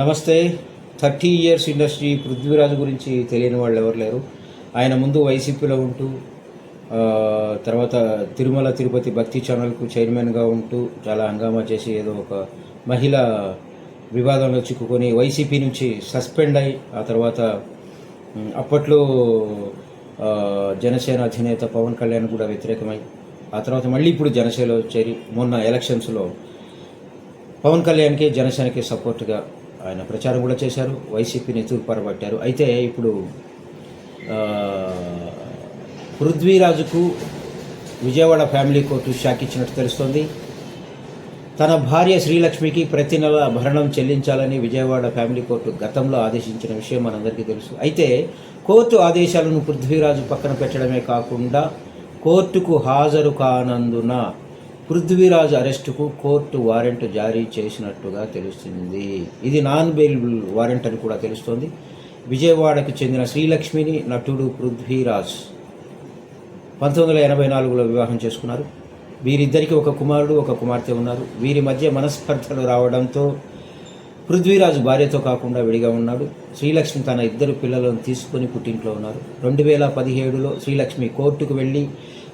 నమస్తే. Thirty years industry Prithviraj గురించి తెలియని వాళ్ళు ఎవరు లేరు. ఆయన ముందు వైసీపీలో ఉంటూ తర్వాత తిరుమల తిరుపతి భక్తి ఛానల్కు చైర్మన్గా ఉంటూ చాలా హంగామా చేసి ఏదో ఒక మహిళ వివాదంలో చిక్కుకొని వైసీపీ నుంచి సస్పెండ్ అయి ఆ తర్వాత అప్పట్లో జనసేన అధినేత పవన్ కళ్యాణ్ కూడా వ్యతిరేకమై ఆ తర్వాత మళ్ళీ ఇప్పుడు జనసేనలో చేరి మొన్న ఎలక్షన్స్లో పవన్ కళ్యాణ్కి జనసేనకి సపోర్ట్గా ఆయన ప్రచారం కూడా చేశారు వైసీపీని తూర్పారబట్టారు. అయితే ఇప్పుడు పృథ్వీరాజుకు విజయవాడ ఫ్యామిలీ కోర్టు షాక్ ఇచ్చినట్టు తెలుస్తోంది. తన భార్య శ్రీలక్ష్మికి ప్రతి నెల భరణం చెల్లించాలని విజయవాడ ఫ్యామిలీ కోర్టు గతంలో ఆదేశించిన విషయం మనందరికీ తెలుసు. అయితే కోర్టు ఆదేశాలను పృథ్వీరాజు పక్కన పెట్టడమే కాకుండా కోర్టుకు హాజరు కానందున పృథ్వీరాజ్ అరెస్టుకు కోర్టు వారెంట్ జారీ చేసినట్టుగా తెలుస్తుంది. ఇది నాన్ బెయిలబుల్ వారెంట్ అని కూడా తెలుస్తోంది. విజయవాడకు చెందిన శ్రీలక్ష్మిని నటుడు పృథ్వీరాజ్ పంతొమ్మిది వందల ఎనభై నాలుగులో వివాహం చేసుకున్నారు. వీరిద్దరికి ఒక కుమారుడు ఒక కుమార్తె ఉన్నారు. వీరి మధ్య మనస్పర్ధలు రావడంతో పృథ్వీరాజు భార్యతో కాకుండా విడిగా ఉన్నాడు. శ్రీలక్ష్మి తన ఇద్దరు పిల్లలను తీసుకొని పుట్టింట్లో ఉన్నారు. రెండు వేల పదిహేడులో శ్రీలక్ష్మి కోర్టుకు వెళ్ళి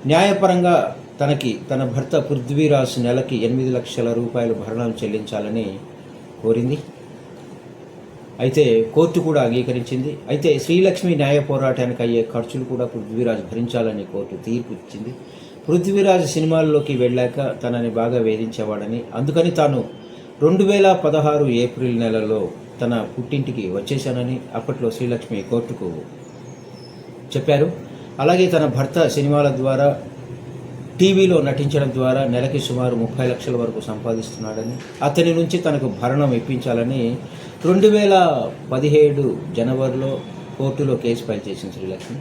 న్యాయపరంగా తనకి తన భర్త పృథ్వీరాజ్ నెలకి ఎనిమిది లక్షల రూపాయలు భరణం చెల్లించాలని కోరింది. అయితే కోర్టు కూడా అంగీకరించింది. అయితే శ్రీలక్ష్మి న్యాయ పోరాటానికి అయ్యే ఖర్చులు కూడా పృథ్వీరాజ్ భరించాలని కోర్టు తీర్పు ఇచ్చింది. పృథ్వీరాజ్ సినిమాల్లోకి వెళ్ళాక తనని బాగా వేధించేవాడని అందుకని తాను రెండు వేల పదహారు ఏప్రిల్ నెలలో తన పుట్టింటికి వచ్చేశానని అప్పట్లో శ్రీలక్ష్మి కోర్టుకు చెప్పారు. అలాగే తన భర్త సినిమాల ద్వారా టీవీలో నటించడం ద్వారా నెలకి సుమారు ముప్పై లక్షల వరకు సంపాదిస్తున్నాడని అతని నుంచి తనకు భరణం ఇప్పించాలని రెండు వేల పదిహేడు జనవరిలో కోర్టులో కేసు ఫైల్ చేసింది శ్రీలక్ష్మి.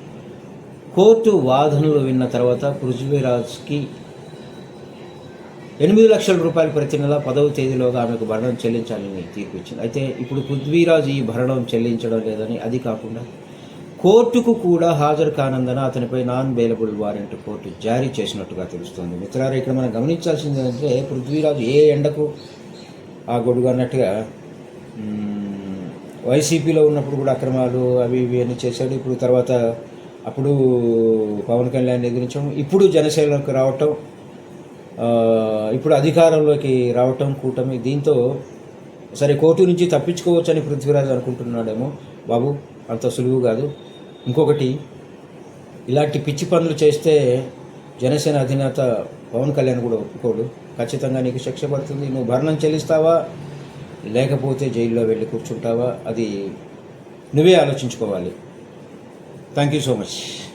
కోర్టు వాదనలు విన్న తర్వాత పృథ్వీరాజ్కి ఎనిమిది లక్షల రూపాయలు ప్రతి నెల పదవ తేదీలోగా ఆమెకు భరణం చెల్లించాలని తీర్పు ఇచ్చింది. అయితే ఇప్పుడు పృథ్వీరాజ్ ఈ భరణం చెల్లించడం లేదని అది కాకుండా కోర్టుకు కూడా హాజరు కానందున అతనిపై నాన్ బెయిలబుల్ వారెంట్ కోర్టు జారీ చేసినట్టుగా తెలుస్తోంది. మిత్రారు ఇక్కడ మనం గమనించాల్సింది ఏంటంటే పృథ్వీరాజు ఏ ఎండకు ఆ గొడుగు అన్నట్టుగా వైసీపీలో ఉన్నప్పుడు కూడా అక్రమాలు అవి ఇవి అన్నీ చేశాడు. ఇప్పుడు తర్వాత అప్పుడు పవన్ కళ్యాణ్ ఎదిరించడం ఇప్పుడు జనసేనలోకి రావటం ఇప్పుడు అధికారంలోకి రావటం కూటమి దీంతో సరే కోర్టు నుంచి తప్పించుకోవచ్చని పృథ్వీరాజ్ అనుకుంటున్నాడేమో. బాబు అంత సులువు కాదు. ఇంకొకటి ఇలాంటి పిచ్చి పనులు చేస్తే జనసేన అధినేత పవన్ కళ్యాణ్ కూడా ఒప్పుకోడు. ఖచ్చితంగా నీకు శిక్ష పడుతుంది. నువ్వు భరణం చెల్లిస్తావా? లేకపోతే జైల్లో వెళ్ళి కూర్చుంటావా? అది నువ్వే ఆలోచించుకోవాలి. Thank you so much